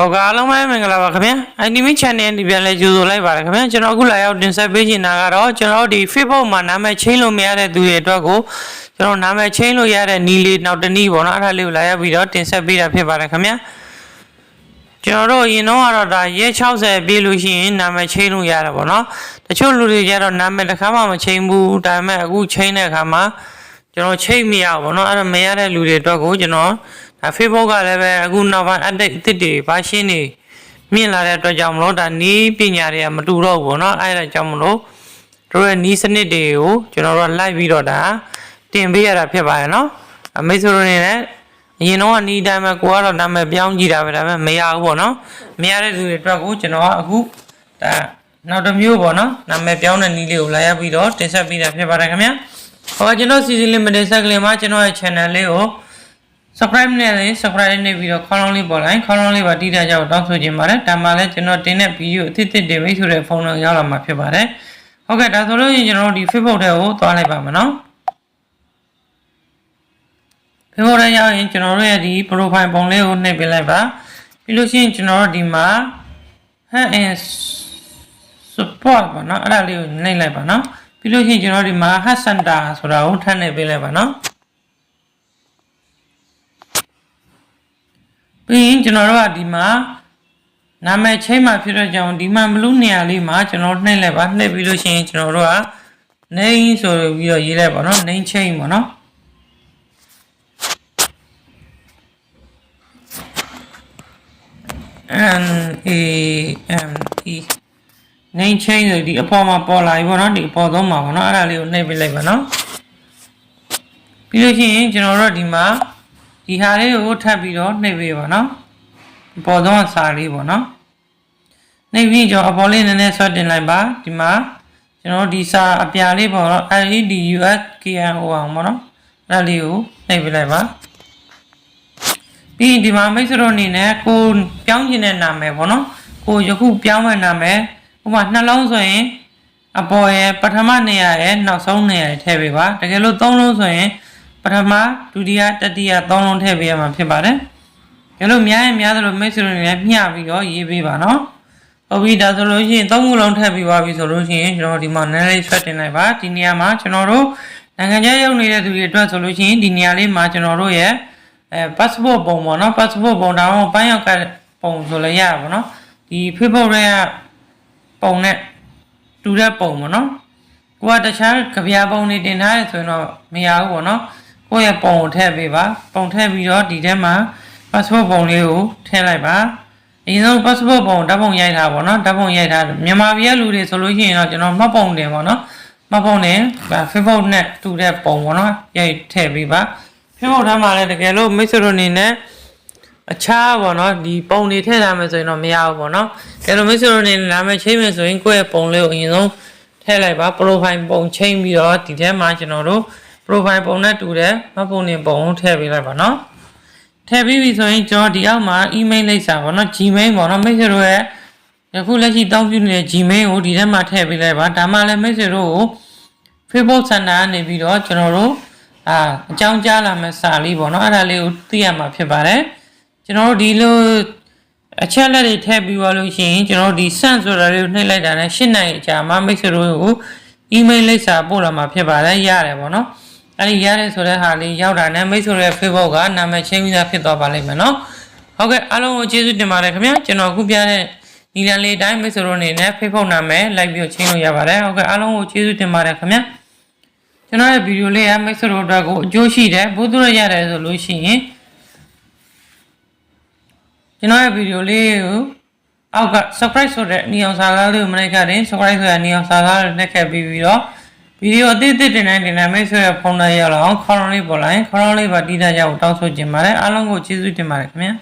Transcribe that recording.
ဟုတ်ကဲ့အားလုံးပဲမင်္ဂလာပါခင်ဗျာ ITV Channel ဒီပြန်လဲကြိုဆိုလိုက်ပါတယ်ခင်ဗျာကျွန်တော်အခုလာရောက်တင်ဆက်ပေးချင်တာကတော့ကျွန်တော်တို့ဒီ Facebook မှာနာမည်ချင်းလို့မရတဲ့သူတွေအတွက်ကိုကျွန်တော်နာမည်ချင်းလို့ရတဲ့နီးလေးနောက်တစ်နည်းပေါ့နော်အဲ့ဒါလေးကိုလာရောက်ပြီးတော့တင်ဆက်ပေးတာဖြစ်ပါတယ်ခင်ဗျာကျွန်တော်တို့အရင်တော့ကတော့ဒါရဲ60ပြည့်လို့ရှိရင်နာမည်ချင်းလို့ရတယ်ပေါ့နော်တချို့လူတွေကျတော့နာမည်တစ်ခါမှမချင်းဘူးဒါပေမဲ့အခုချင်းတဲ့အခါမှာကျွန်တော်ချိန်မရဘူးပေါ့နော်အဲ့ဒါမရတဲ့လူတွေအတွက်ကိုကျွန်တော်ဒါ Facebook ကလည်းပဲအခုနောက်ပိုင်း update အသစ်တွေပါရှင်းနေမြင့်လာတဲ့အတွက်ကြောင့်မလို့ဒါနီးပညာတွေကမတူတော့ဘူးပေါ့နော်အဲ့ဒါကြောင့်မလို့တို့ရဲ့နီးစနစ်တွေကိုကျွန်တော်တို့ကလိုက်ပြီးတော့ဒါတင်ပေးရတာဖြစ်ပါတယ်နော်အမိတ်ဆိုနေနဲ့အရင်တော့ကနီးတိုင်းမှာကိုကတော့နာမည်ပြောင်းကြည့်တာပဲဒါပေမဲ့မရဘူးပေါ့နော်မရတဲ့သူတွေအတွက်ကိုကျွန်တော်ကအခုဒါနောက်တစ်မျိုးပေါ့နော်နာမည်ပြောင်းတဲ့နီးလေးကိုလာရပြီးတော့တင်ဆက်ပေးတာဖြစ်ပါတယ်ခင်ဗျာဟောကျွန်တော် season limited ဆက်ကလေးမှာကျွန်တော်ရဲ့ channel လေးကို subscribe နဲ့လည်း subscribe နဲ့ပြီးတော့ခေါင်းလုံးလေးပေါ်လိုက်ခေါင်းလုံးလေးပါတိကျကြအောင်တောင်းဆိုခြင်းပါတယ်ဒါမှလည်းကျွန်တော်တင်တဲ့ဗီဒီယိုအသစ်သစ်တွေမိတ်ဆိုတဲ့ဖုန်းလုံးရောက်လာမှာဖြစ်ပါတယ်ဟုတ်ကဲ့ဒါဆိုလို့ရင်ကျွန်တော်တို့ဒီ Facebook ထဲကိုသွားလိုက်ပါမယ်နော် Facebook ထဲရောက်ရင်ကျွန်တော်တို့ရဲ့ဒီ profile ပုံလေးကိုနှိပ်ပေးလိုက်ပါပြီးလို့ရှိရင်ကျွန်တော်တို့ဒီမှာ hand and support ပါနော်အဲ့ဒါလေးကိုနှိပ်လိုက်ပါနော်ပြီးလို့ရှိရင်ကျွန်တော်တို့ဒီမှာ head center ဆိုတာကိုထပ်နှိပ်ပေးလိုက်ပါနော် ပြီးရင်ကျွန်တော်တို့ကဒီမှာနာမည်ချိန်မှာဖြစ်တော့ကြောင်ဒီမှာဘလူးနေရာလေးမှာကျွန်တော်နှိပ်လိုက်ပါနှိပ်ပြီးလို့ရှိရင်ကျွန်တော်တို့က name ဆိုပြီးတော့ရေးလိုက်ပါတော့ name chain ပေါ့နော် N A M E name chain ဆိုဒီအပေါ်မှာပေါ်လာပြီပေါ့နော်ဒီအပေါ်ဆုံးမှာပေါ့နော်အဲ့ဒါလေးကိုနှိပ်ပေးလိုက်ပါနော်ပြီးလို့ရှိရင်ကျွန်တော်တို့ဒီမှာ ဒီဟာလေးကိုထပ်ပြီးတော့နှိပ်ပေးပါနော်အပေါ်ဆုံးကစာလေးပေါ့နော်နှိပ်ပြီးကျွန်တော်အပေါ်လေးနည်းနည်းဆွဲတင်လိုက်ပါဒီမှာကျွန်တော်တို့ဒီစာအပြာလေးပေါ့နော် LED US KNO အောင်ပေါ့နော်အဲ့ဒါလေးကိုနှိပ်ပေးလိုက်ပါပြီးရင်ဒီမှာမိတ်ဆွေတို့အနေနဲ့ကိုပြောင်းခြင်းတဲ့နာမည်ပေါ့နော်ကိုယခုပြောင်းမဲ့နာမည်ဥပမာနှလုံးဆိုရင်အပေါ်ရဲ့ပထမနေရာရဲ့နောက်ဆုံးနေရာရဲ့ထည့်ပေးပါတကယ်လို့သုံးလုံးဆိုရင် ပထမဒုတိယတတိယသုံးလုံးထည့်ပေးရမှာဖြစ်ပါတယ်တကယ်လို့များရင်များသလိုမိတ်ဆွေတို့အနေနဲ့မျှပြီးတော့ရေးပေးပါနော်ဟုတ်ပြီဒါဆိုလို့ရှိရင်သုံးခုလုံးထည့်ပြီးသွားပြီဆိုလို့ရှိရင်ကျွန်တော်ဒီမှာနည်းနည်းဆွဲတင်လိုက်ပါဒီနေရာမှာကျွန်တော်တို့နိုင်ငံခြားရောက်နေတဲ့သူတွေအတွက်ဆိုလို့ရှိရင်ဒီနေရာလေးမှာကျွန်တော်တို့ရဲ့အဲ passport ပုံပေါ့နော် passport ပုံဒါမှမဟုတ်ပန်းရောက်ကပုံဆိုလည်းရပါဘောနော်ဒီ Facebook ရဲ့ပုံနဲ့တူတဲ့ပုံပေါ့နော်ကိုကတခြားကြပြပုံတွေတင်ထားရဆိုရင်တော့မရဘူးပေါ့နော် ကိုယ့်ရဲ့ပုံကိုထည့်ပေးပါပုံထည့်ပြီးတော့ဒီထဲမှာ passport ပုံလေးကိုထည့်လိုက်ပါအရင်ဆုံး passport ပုံဓာတ်ပုံရိုက်ထားပါတော့ဓာတ်ပုံရိုက်ထားမြန်မာပြည်ကလူတွေဆိုလို့ရှိရင်တော့ကျွန်တော်မှတ်ပုံတယ်ပေါ့နော်မှတ်ပုံတယ် Facebook နဲ့တူတဲ့ပုံပေါ့နော်ရိုက်ထည့်ပေးပါ Facebook ထားမှာလည်းတကယ်လို့မိတ်ဆွေတို့အနေနဲ့အခြားပေါ့နော်ဒီပုံတွေထည့်ထားမယ်ဆိုရင်တော့မရဘူးပေါ့နော်တကယ်လို့မိတ်ဆွေတို့အနေနဲ့နာမည်ချိန်မယ်ဆိုရင်ကိုယ့်ရဲ့ပုံလေးကိုအရင်ဆုံးထည့်လိုက်ပါ profile ပုံချိန်ပြီးတော့ဒီထဲမှာကျွန်တော်တို့ profile ပုံနဲ့တူတဲ့မှတ်ပုံနေပုံကိုထည့်ပေးလိုက်ပါနော်ထည့်ပြီးပြီဆိုရင်ကျွန်တော်ဒီအောက်မှာ email လိပ်စာပေါ့နော် Gmail ပေါ့နော်မိတ်ဆွေတို့ရဲ့ယခုလက်ရှိတောင်းပြနေတဲ့ Gmail ကိုဒီထဲမှာထည့်ပေးလိုက်ပါဒါမှလည်းမိတ်ဆွေတို့ကို Facebook Center ကနေပြီးတော့ကျွန်တော်တို့အာအကြောင်းကြားလာမယ့်စာလေးပေါ့နော်အဲ့ဒါလေးကိုသိရမှာဖြစ်ပါတယ်ကျွန်တော်တို့ဒီလိုအချက်လက်တွေထည့်ပြီးသွားလို့ရှိရင်ကျွန်တော်တို့ဒီ send ဆိုတာလေးကိုနှိပ်လိုက်တာနဲ့၈နိုင်အကြာမှာမိတ်ဆွေတို့ကို email လိပ်စာပို့လာမှာဖြစ်ပါတယ်ရတယ်ပေါ့နော် အဲ့ဒီရတယ်ဆိုတဲ့ဟာလေးရောက်တာနဲ့မိတ်ဆွေတို့ရဲ့ Facebook ကနာမည်ချင်းပြီးသားဖြစ်သွားပါလိမ့်မယ်နော်ဟုတ်ကဲ့အားလုံးကိုကျေးဇူးတင်ပါတယ်ခင်ဗျာကျွန်တော်အခုပြတဲ့ဒီလန်လေးတိုင်းမိတ်ဆွေတို့အနေနဲ့ Facebook နာမည်လိုက်ပြီးချင်းလို့ရပါတယ်ဟုတ်ကဲ့အားလုံးကိုကျေးဇူးတင်ပါတယ်ခင်ဗျာကျွန်တော်ရဲ့ဗီဒီယိုလေးကမိတ်ဆွေတို့အတွက်ကိုအကျိုးရှိတယ်ဘုသူရရတယ်ဆိုလို့ရှိရင်ကျွန်တော်ရဲ့ဗီဒီယိုလေးကိုအောက်က subscribe ဆိုတဲ့နေအောင်စာကားလေးကိုမလိုက်ခဲ့ရင် subscribe ဆိုတဲ့နေအောင်စာကားလေးနှက်ခဲ့ပြီးပြီးတော့ ဗီဒီယိုအသစ်အသစ်တင်တိုင်းတင်တိုင်းမိတ်ဆွေရဲ့ဖုန်းထဲရောက်လာအောင်ခေါင်းလေးပေါ်လိုက်ခေါင်းလေးပါတီးတာကြအောင်တောင်းဆိုချင်ပါတယ်အားလုံးကိုကျေးဇူးတင်ပါတယ်ခင်ဗျာ